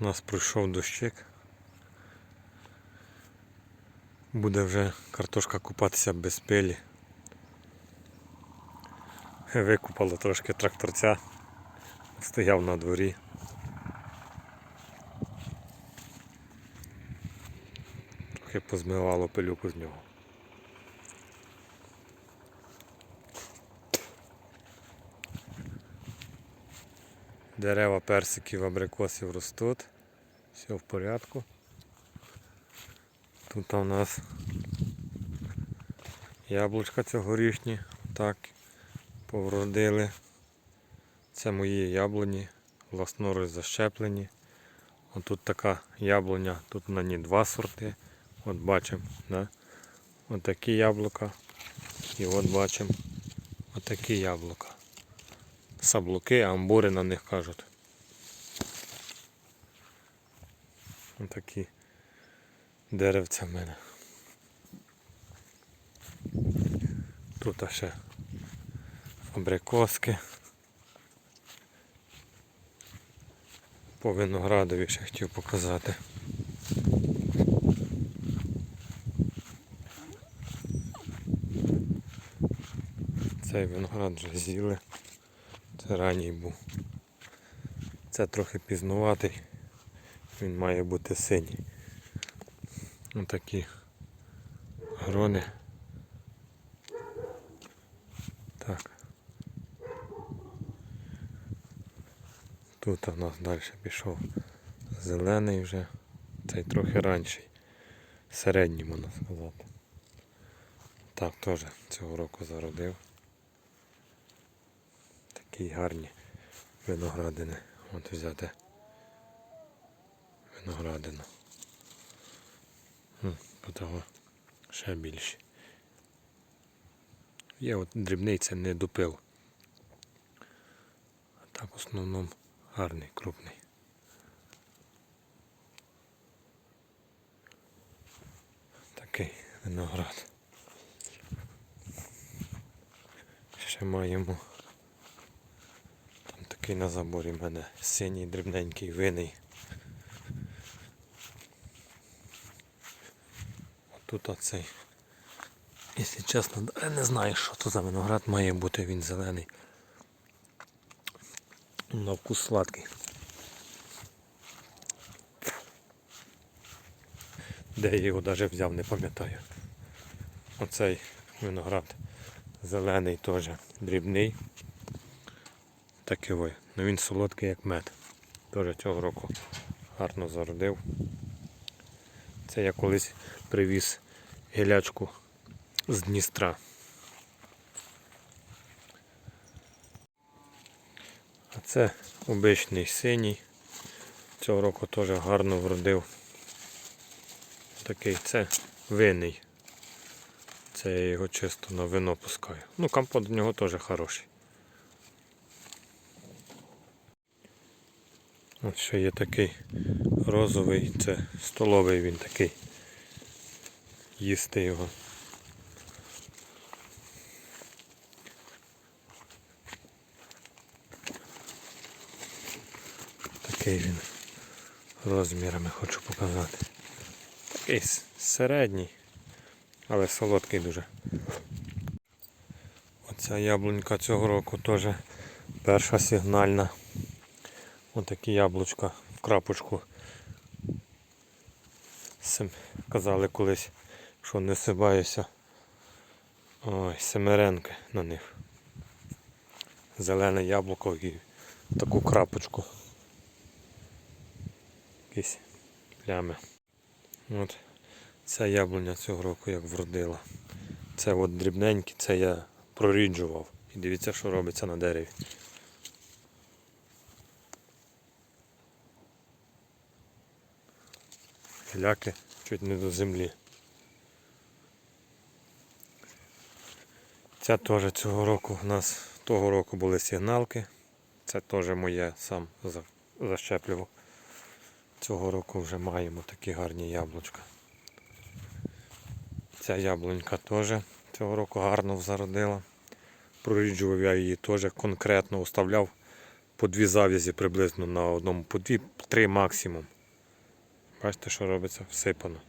У нас пройшов дощик. Буде вже картошка купатися без пилі. Викупало трошки тракторця. Стояв на дворі. Трохи позмивало пилюку з нього. Дерева персиків, абрикосів ростуть. Все в порядку. Тут у нас яблучка цьогорічні. Так, повродили. Це мої яблуні, власноруч защеплені. Отут така яблуня, тут на ній два сорти. От бачимо, да? Отакі яблука. І от бачимо отакі яблука. Саблуки, амбури на них кажуть. Отакі деревця в мене. Тут ще абрикоски. По виноградові ще хотів показати. Цей виноград вже з'їли. Це ранній був. Це трохи пізнуватий. Він має бути синій. Отакі грони. Так. Тут у нас далі пішов зелений вже. Цей трохи ранший. Середній можна сказати. Так, теж цього року зародив. Такі гарні виноградини. От взяти виноградину. М, Тут його ще більші. Є от дрібний це не допив. А так в основному гарний, крупний. Такий виноград. Ще маємо такий на заборі в мене синій дрібненький винний. Тут оцей. Якщо чесно, я не знаю, що то за виноград має бути, він зелений. На вкус сладкий. Де я його навіть взяв, не пам'ятаю. Оцей виноград зелений теж дрібний. Такий ой. Ну він солодкий як мед. Теж цього року гарно зародив. Це я колись привіз гілячку з Дністра. А це обичний синій. Цього року теж гарно вродив. Такий це винний. Це я його чисто на вино пускаю. Ну, компот до нього теж хороший. От ще є такий розовий, це столовий він такий. Їсти його. Такий він розмірами хочу показати. Такий середній, але солодкий дуже. Оця яблунька цього року теж перша сигнальна. Отакі яблучка в крапочку. Сем- Казали колись, що не сибаюся. Ой, семеренки на них. Зелене яблуко і таку крапочку. Якісь плями. От ця яблуня цього року як вродила. Це от дрібненькі, це я проріджував. І дивіться, що робиться на дереві. Гіляки чуть не до землі. Ця теж цього року у нас того року були сигналки. Це теж моє сам за- защеплював. Цього року вже маємо такі гарні яблучка. Ця яблунька теж цього року гарно зародила. Проріджував я її теж конкретно, уставляв по дві зав'язі приблизно на одному, по дві, три максимум. Бачите, що робиться? Всипано.